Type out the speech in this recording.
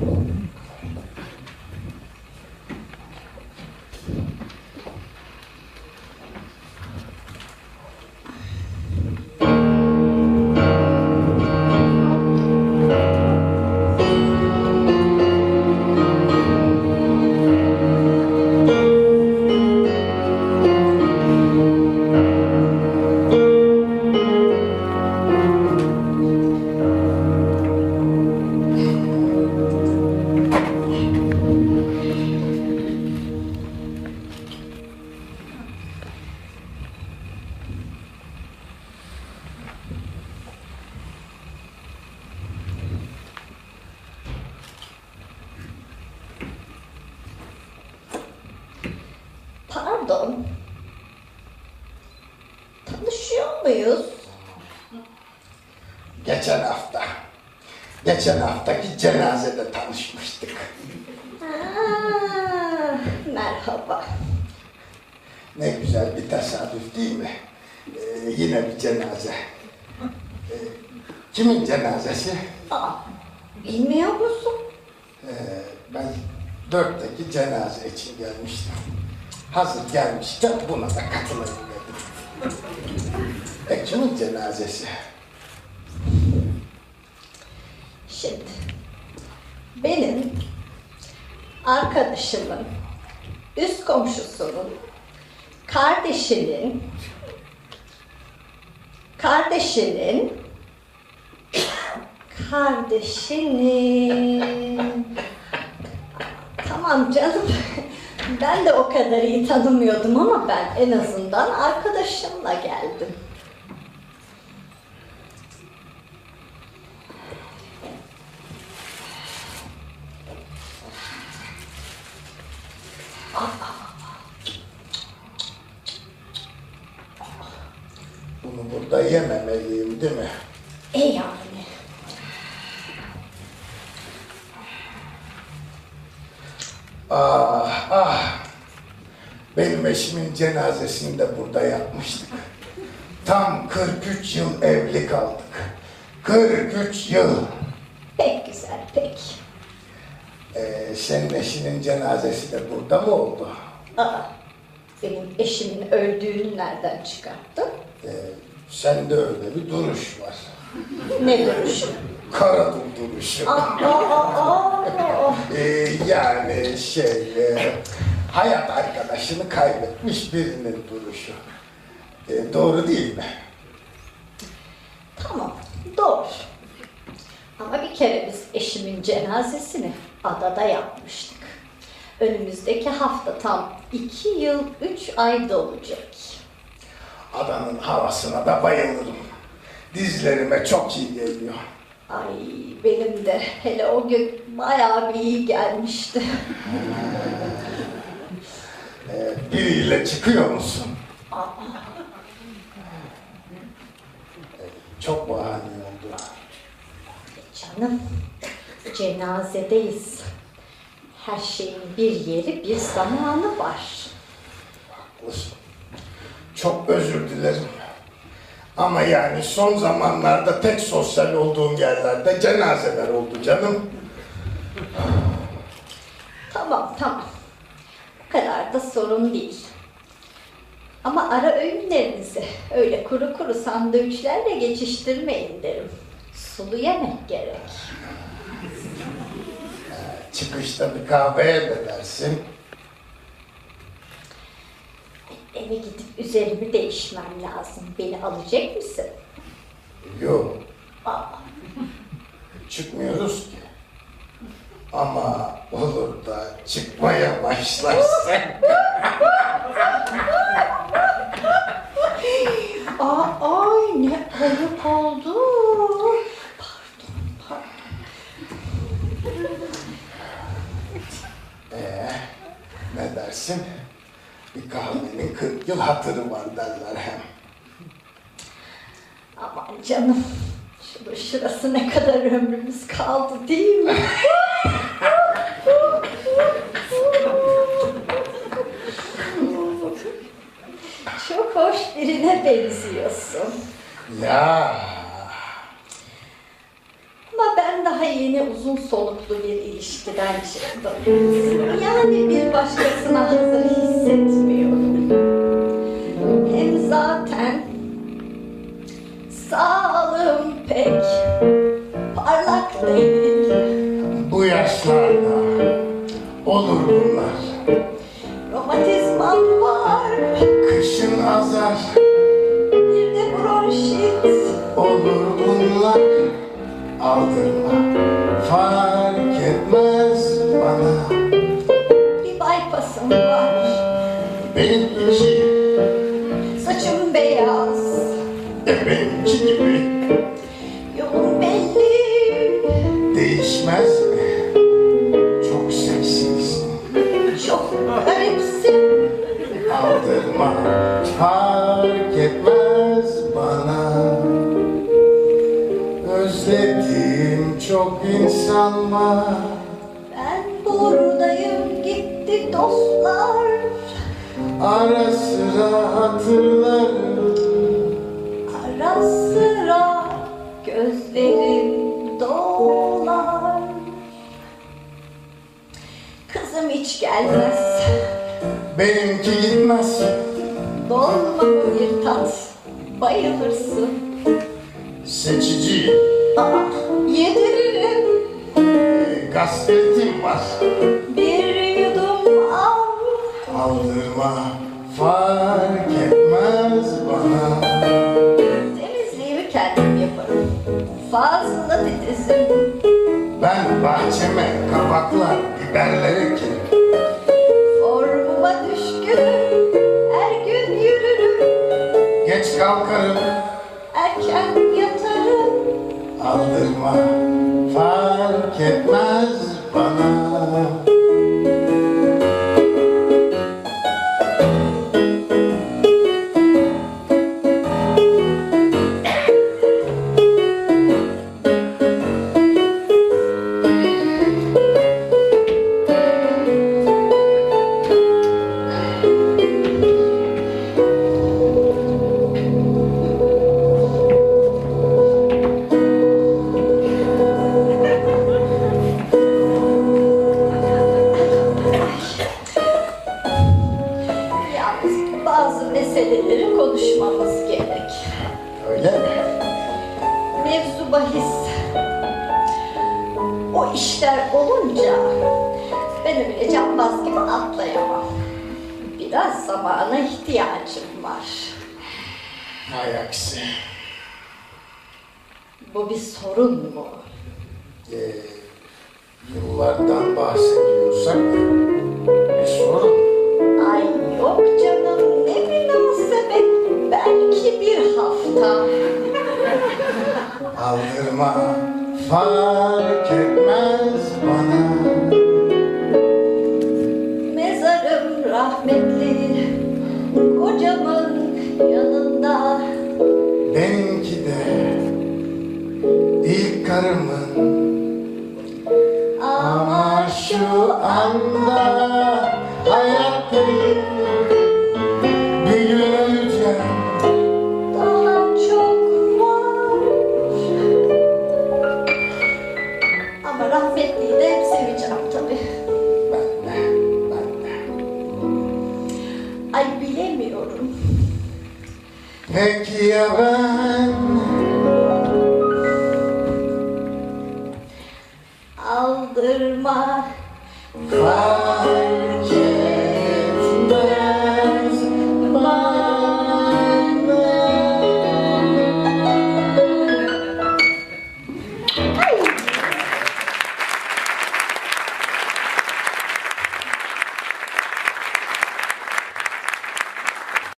Pardon. Muyuz? Geçen hafta. Geçen haftaki cenazede tanışmıştık. Aa, merhaba. Ne güzel bir tesadüf değil mi? Ee, yine bir cenaze. Ee, kimin cenazesi? Aa, bilmiyor musun? Ee, ben dörtteki cenaze için gelmiştim. Hazır gelmişken buna da katılayım dedim. Kimin cenazesi? Şimdi benim arkadaşımın üst komşusunun kardeşinin kardeşinin kardeşinin tamam canım ben de o kadar iyi tanımıyordum ama ben en azından arkadaşımla geldim. Burada yememeliyim değil mi? E yani. Ah ah. Benim eşimin cenazesini de burada yapmıştık. Tam 43 yıl evli kaldık. 43 yıl. Pek güzel, pek. Ee, senin eşinin cenazesi de burada mı oldu? Aa, benim eşimin öldüğünü nereden çıkarttın? Ee, sende öyle bir duruş var. Ne duruşu? Karadul duruşu. Aa, aa, aa. Ee, yani şey, e, hayat arkadaşını kaybetmiş birinin duruşu. Ee, doğru değil mi? Tamam, doğru. Ama bir kere biz eşimin cenazesini adada yapmıştık. Önümüzdeki hafta tam iki yıl, üç ay dolacak. Adanın havasına da bayılırım. Dizlerime çok iyi geliyor. Ay benim de hele o gün bayağı bir iyi gelmişti. Ee, biriyle çıkıyor musun? Aa, Çok bahane oldu. Canım, cenazedeyiz. Her şeyin bir yeri, bir zamanı var. Haklısın. Çok özür dilerim. Ama yani son zamanlarda tek sosyal olduğum yerlerde cenazeler oldu canım. Tamam, tamam. Bu kadar da sorun değil. Ama ara öğünlerinizi öyle kuru kuru sandviçlerle geçiştirmeyin derim. Sulu yemek gerek. Çıkışta bir kahveye de dersin. Eve gidip üzerimi değişmem lazım. Beni alacak mısın? Yok, Aa, çıkmıyoruz ki. Ama olur da çıkmaya başlarsak. aa, ay ne ayıp oldu. Pardon, pardon. Ee, ne dersin? Kahvenin 40 yıl hatırı var derler hem. Aman canım. Şurada şurası ne kadar ömrümüz kaldı değil mi? Çok hoş birine benziyorsun. Ya Ama ben daha daha yeni uzun soluklu bir ilişkiden çıktım. Yani bir başkasına hazır hissetmiyorum. Bu yaşlarda olur bunlar. Romatizmam var, Kışın azar bir de bronşit. olur bunlar. Aldırma fark etmez bana. Bir bypassım var, Benimki saçım beyaz, de benimki gibi Aldırma fark etmez bana. Özlediğim çok insan var. ben buradayım gitti dostlar. Ara sıra hatırlarım Ara sıra gözlerim dolar. Kızım hiç gelmez, Benimki bir tat, bayılırsın. Seçici Aa, yediririm, e, Gazete var bir yudum al. Aldırma fark etmez bana Temizliğimi kendim yaparım. Fazla titizim. Ben bahçeme kabaklar, biberler ekerim Formuma düşkünüm. Kalkarım Erken yatarım. Aldırma meseleleri konuşmamız gerek. Öyle mi? Mevzu bahis. O işler olunca ben öyle cambaz gibi atlayamam. Biraz zamana ihtiyacım var. Hay aksi Bu bir sorun mu? Ee, yıllardan bahsediyorsak bir sorun Ay yok canım. Belki bir hafta. Aldırma fark etmez bana Mezarım rahmetli kocamın yanında. Benimki de ilk karımın Ama şu anda Peki ya ben